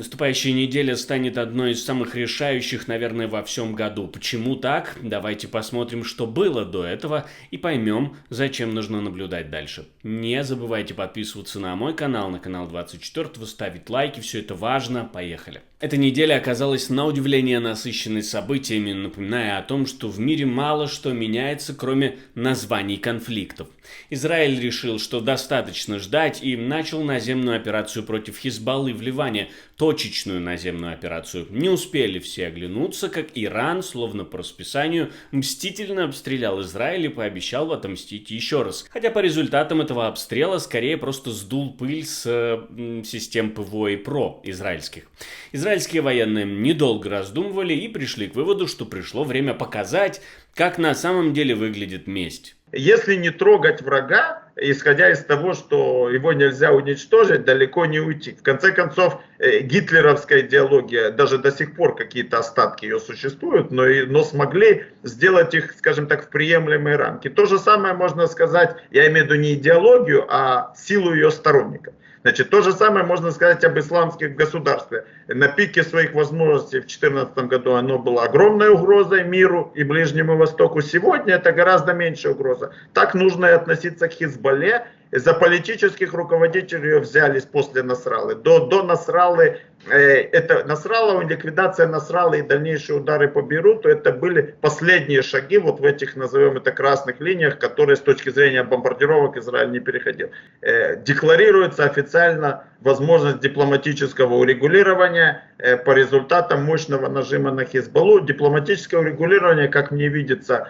Наступающая неделя станет одной из самых решающих, наверное, во всем году. Почему так? Давайте посмотрим, что было до этого и поймем, зачем нужно наблюдать дальше. Не забывайте подписываться на мой канал, на канал 24, ставить лайки, все это важно. Поехали. Эта неделя оказалась на удивление насыщенной событиями, напоминая о том, что в мире мало что меняется, кроме названий конфликтов. Израиль решил, что достаточно ждать и начал наземную операцию против Хизбаллы в Ливане, точечную наземную операцию. Не успели все оглянуться, как Иран, словно по расписанию, мстительно обстрелял Израиль и пообещал отомстить еще раз. Хотя по результатам этого обстрела скорее просто сдул пыль с э, систем ПВО и ПРО израильских. Израильские военные недолго раздумывали и пришли к выводу, что пришло время показать, как на самом деле выглядит месть. Если не трогать врага, исходя из того, что его нельзя уничтожить, далеко не уйти. В конце концов, э, гитлеровская идеология, даже до сих пор какие-то остатки ее существуют, но, и, но смогли сделать их, скажем так, в приемлемые рамки. То же самое можно сказать, я имею в виду не идеологию, а силу ее сторонников. Значит, то же самое можно сказать об исламских государствах. На пике своих возможностей в 2014 году оно было огромной угрозой миру и Ближнему Востоку. Сегодня это гораздо меньшая угроза. Так нужно и относиться к Хизбалле. За политических руководителей ее взялись после Насралы. До, до Насралы это Насралова, ликвидация Насрала и дальнейшие удары по Бейруту, это были последние шаги вот в этих, назовем это, красных линиях, которые с точки зрения бомбардировок Израиль не переходил. Э, декларируется официально возможность дипломатического урегулирования э, по результатам мощного нажима на Хизбаллу. Дипломатическое урегулирование, как мне видится,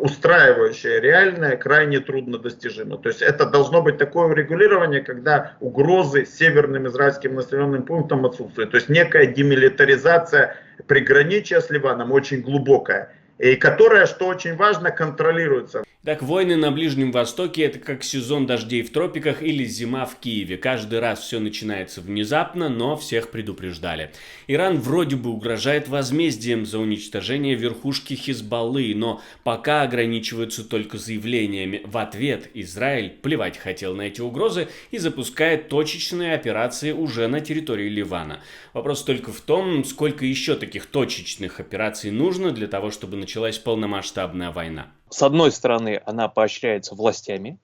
устраивающее, реальное, крайне трудно достижимо. То есть это должно быть такое урегулирование, когда угрозы северным израильским населенным пунктам отсутствуют присутствует. То есть некая демилитаризация приграничия с Ливаном очень глубокая, и которая, что очень важно, контролируется. Так, войны на Ближнем Востоке – это как сезон дождей в тропиках или зима в Киеве. Каждый раз все начинается внезапно, но всех предупреждали. Иран вроде бы угрожает возмездием за уничтожение верхушки Хизбаллы, но пока ограничиваются только заявлениями. В ответ Израиль плевать хотел на эти угрозы и запускает точечные операции уже на территории Ливана. Вопрос только в том, сколько еще таких точечных операций нужно для того, чтобы началась полномасштабная война. З одної сторони, вона поощряється властями.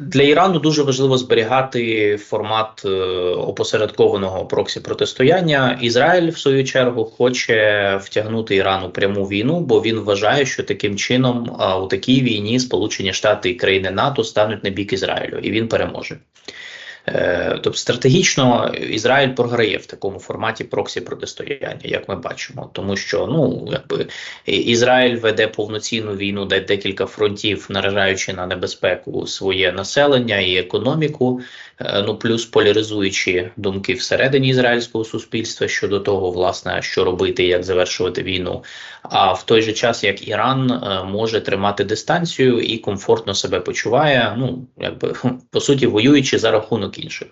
Для Ірану дуже важливо зберігати формат е, опосередкованого проксі протистояння. Ізраїль, в свою чергу, хоче втягнути Іран у пряму війну, бо він вважає, що таким чином у такій війні Сполучені Штати і країни НАТО стануть на бік Ізраїлю, і він переможе. Е, тобто стратегічно Ізраїль програє в такому форматі проксі протистояння, як ми бачимо, тому що ну якби Ізраїль веде повноцінну війну, де декілька фронтів, наражаючи на небезпеку своє населення і економіку. Е, ну плюс поляризуючи думки всередині ізраїльського суспільства щодо того, власне, що робити, як завершувати війну. А в той же час як Іран е, може тримати дистанцію і комфортно себе почуває, ну якби по суті воюючи за рахунок інших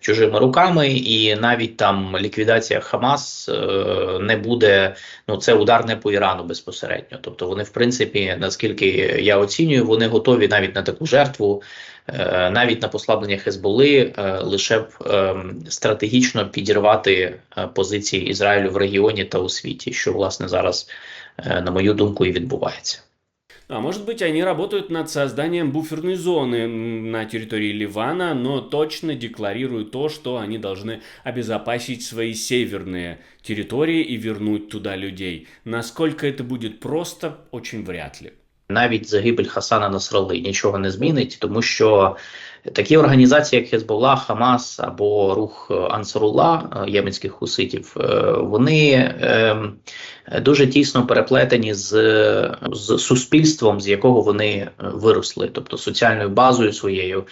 чужими руками, і навіть там ліквідація Хамас е, не буде. Ну це удар не по Ірану безпосередньо. Тобто вони, в принципі, наскільки я оцінюю, вони готові навіть на таку жертву. Е, навіть на послаблення Хезболи е, лише б ем, стратегічно підірвати позиції Ізраїлю в регіоні та у світі, що власне зараз, на мою думку, і відбувається. А может быть, они работают над созданием буферной зоны на территории Ливана, но точно декларируют то, что они должны обезопасить свои северные территории и вернуть туда людей. Насколько это будет просто, очень вряд ли. Навіть загибель Хасана Насрали нічого не змінить, тому що такі організації, як Хезболла, Хамас або рух Ансарула е, єменських хуситів, е, вони ем, дуже тісно переплетені з, з суспільством, з якого вони виросли, тобто соціальною базою своєю.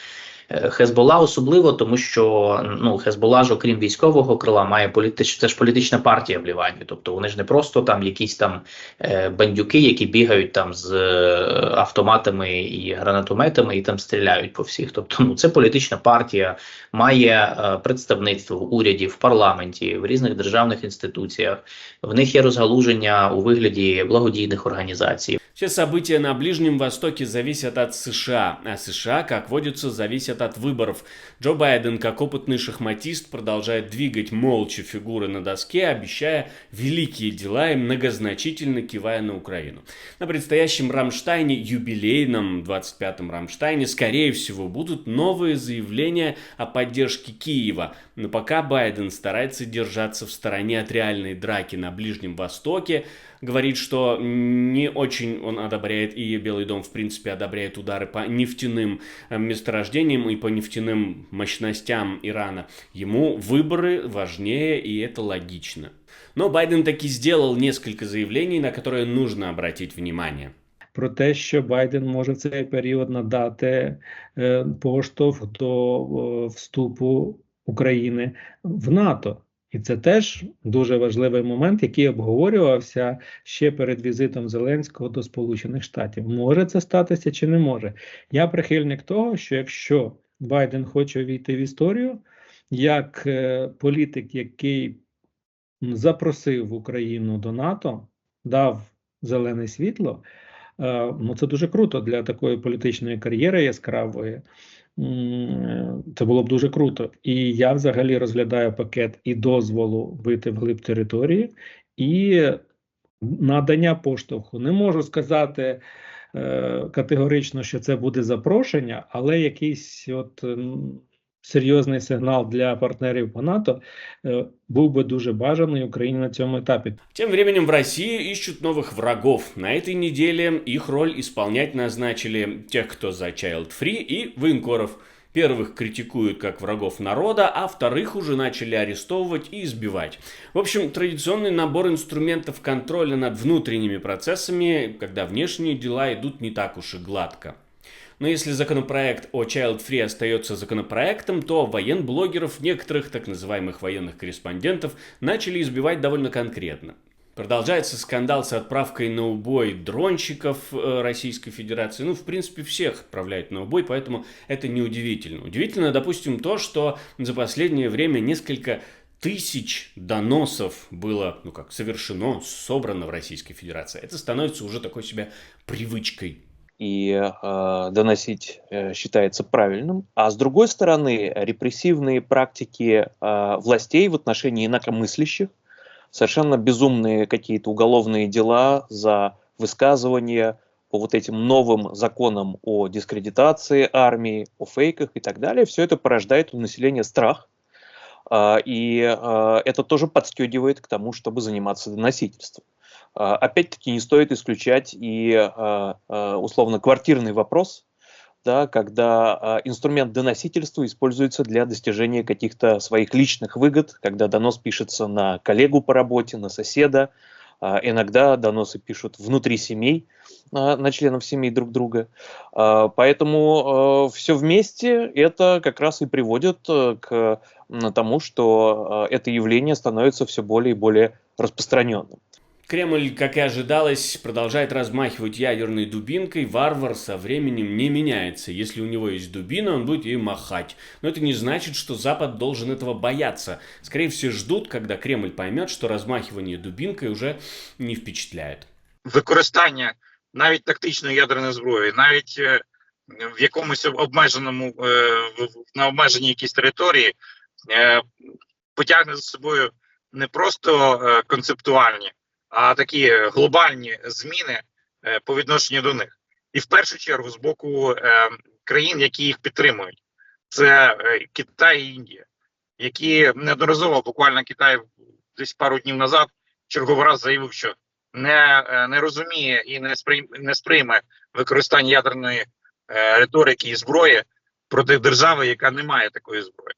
Е, Хезбола особливо, тому що ну Хезбола ж, окрім військового крила, має політич... це ж політична партія в Лівані. Тобто вони ж не просто там якісь там е, бандюки, які бігають там з е, автоматами і гранатометами і там стріляють по всіх. Тобто, ну це політична партія, має представництво в уряді, в парламенті, в різних державних інституціях. В них є розгалуження у вигляді благодійних організацій. Все события на Ближнем Востоке зависят от США, а США, как водится, зависят зависят от выборов. Джо Байден, как опытный шахматист, продолжает двигать молча фигуры на доске, обещая великие дела и многозначительно кивая на Украину. На предстоящем Рамштайне, юбилейном 25-м Рамштайне, скорее всего, будут новые заявления о поддержке Киева. Но пока Байден старается держаться в стороне от реальной драки на Ближнем Востоке, говорит, что не очень он одобряет, и Белый дом, в принципе, одобряет удары по нефтяным э, месторождениям и по нефтяным мощностям Ирана. Ему выборы важнее, и это логично. Но Байден таки сделал несколько заявлений, на которые нужно обратить внимание. Про те, що Байден може в цей період надати поштовх до вступу України в НАТО. І це теж дуже важливий момент, який обговорювався ще перед візитом Зеленського до Сполучених Штатів. Може це статися чи не може? Я прихильник того, що якщо Байден хоче увійти в історію як е, політик, який запросив Україну до НАТО, дав зелене світло. Е, ну, це дуже круто для такої політичної кар'єри яскравої. Це було б дуже круто. І я взагалі розглядаю пакет і дозволу вийти в глиб території, і надання поштовху. Не можу сказати е, категорично, що це буде запрошення, але якийсь от серйозний сигнал для партнерів по НАТО был бы дуже бажаний Украине на цьому этапе. Тем временем в России ищут новых врагов. На этой неделе их роль исполнять назначили тех, кто за Child Free и военкоров. Первых критикуют как врагов народа, а вторых уже начали арестовывать и избивать. В общем, традиционный набор инструментов контроля над внутренними процессами, когда внешние дела идут не так уж и гладко. Но если законопроект о Child Free остается законопроектом, то военблогеров, некоторых так называемых военных корреспондентов, начали избивать довольно конкретно. Продолжается скандал с отправкой на убой дронщиков э, Российской Федерации. Ну, в принципе, всех отправляют на убой, поэтому это неудивительно. Удивительно, допустим, то, что за последнее время несколько тысяч доносов было, ну как, совершено, собрано в Российской Федерации. Это становится уже такой себе привычкой и э, доносить э, считается правильным, а с другой стороны репрессивные практики э, властей в отношении инакомыслящих, совершенно безумные какие-то уголовные дела за высказывания по вот этим новым законам о дискредитации армии, о фейках и так далее, все это порождает у населения страх, э, и э, это тоже подстегивает к тому, чтобы заниматься доносительством. А, опять-таки не стоит исключать и а, а, условно квартирный вопрос, да, когда инструмент доносительства используется для достижения каких-то своих личных выгод, когда донос пишется на коллегу по работе, на соседа, иногда доносы пишут внутри семей, на членов семей друг друга. Поэтому все вместе это как раз и приводит э, к тому, что это явление становится все более и более распространенным. Кремль, как и ожидалось, продолжает размахивать ядерной дубинкой. Варвар со временем не меняется. Если у него есть дубина, он будет ей махать. Но это не значит, что Запад должен этого бояться. Скорее всего, ждут, когда Кремль поймет, что размахивание дубинкой уже не впечатляет. Використання навіть тактичної ядерної зброї, навіть в якомусь обмеженому на обмеженій якійсь території потягне за собою не просто концептуальні А такі глобальні зміни е, по відношенню до них, і в першу чергу з боку е, країн, які їх підтримують, це е, Китай і Індія, які неодноразово буквально Китай десь пару днів назад черговий раз заявив, що не не розуміє і не сприйме, не сприйме використання ядерної риторики і зброї проти держави, яка не має такої зброї.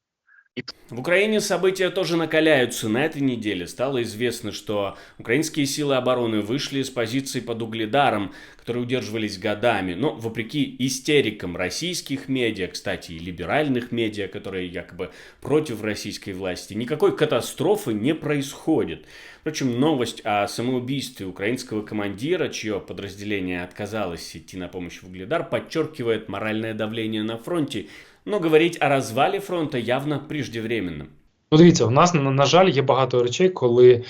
В Украине события тоже накаляются. На этой неделе стало известно, что украинские силы обороны вышли с позиций под Угледаром, которые удерживались годами. Но вопреки истерикам российских медиа, кстати, и либеральных медиа, которые якобы против российской власти, никакой катастрофы не происходит. Впрочем, новость о самоубийстве украинского командира, чье подразделение отказалось идти на помощь в Угледар, подчеркивает моральное давление на фронте но говорить о развале фронта явно преждевременно. Ну, дивіться, у нас на, жаль є багато речей, коли е,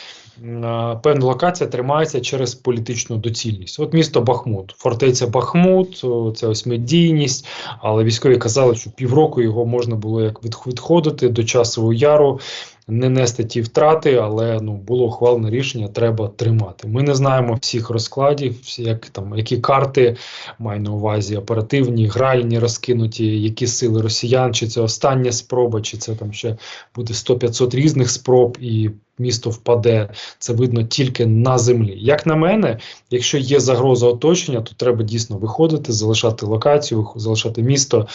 певна локація тримається через політичну доцільність. От місто Бахмут, фортеця Бахмут, це ось медійність, але військові казали, що півроку його можна було як від, відходити до часового яру, не нести ті втрати, але ну було ухвалене рішення, треба тримати. Ми не знаємо всіх розкладів, як там які карти маю на увазі оперативні, гральні розкинуті, які сили росіян, чи це остання спроба, чи це там ще буде 100-500 різних спроб, і місто впаде. Це видно тільки на землі. Як на мене, якщо є загроза оточення, то треба дійсно виходити, залишати локацію, залишати місто,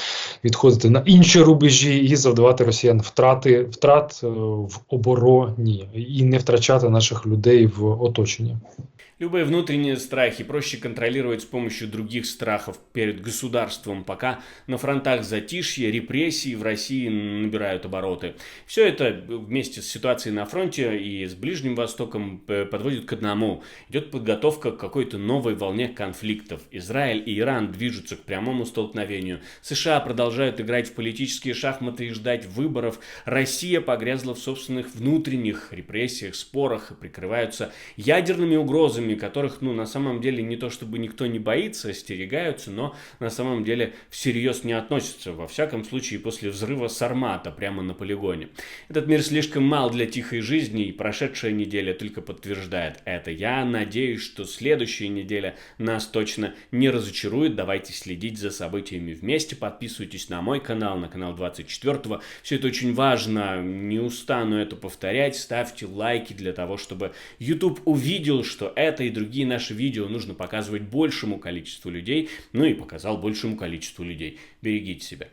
відходити на інші рубежі і завдавати росіян втрати втрат е, в обороні і не втрачати наших людей в оточенні. Любые внутренние страхи проще контролировать с помощью других страхов перед государством, пока на фронтах затишье, репрессии в России набирают обороты. Все это вместе с ситуацией на фронте и с Ближним Востоком э, подводит к одному. Идет подготовка к какой-то новой волне конфликтов. Израиль и Иран движутся к прямому столкновению. США продолжают играть в политические шахматы и ждать выборов. Россия погрязла в собственных внутренних репрессиях, спорах и прикрываются ядерными угрозами, которых, ну, на самом деле не то чтобы никто не боится, остерегаются, но на самом деле всерьез не относятся, во всяком случае после взрыва Сармата прямо на полигоне. Этот мир слишком мал для тихой жизни, и прошедшая неделя только подтверждает это. Я надеюсь, что следующая неделя нас точно не разочарует. Давайте следить за событиями вместе, подписывайтесь на мой канал, на канал 24 Все это очень важно, не устану это повторять, ставьте лайки для того, чтобы YouTube увидел, что это и другие наши видео нужно показывать большему количеству людей, ну и показал большему количеству людей. Берегите себя.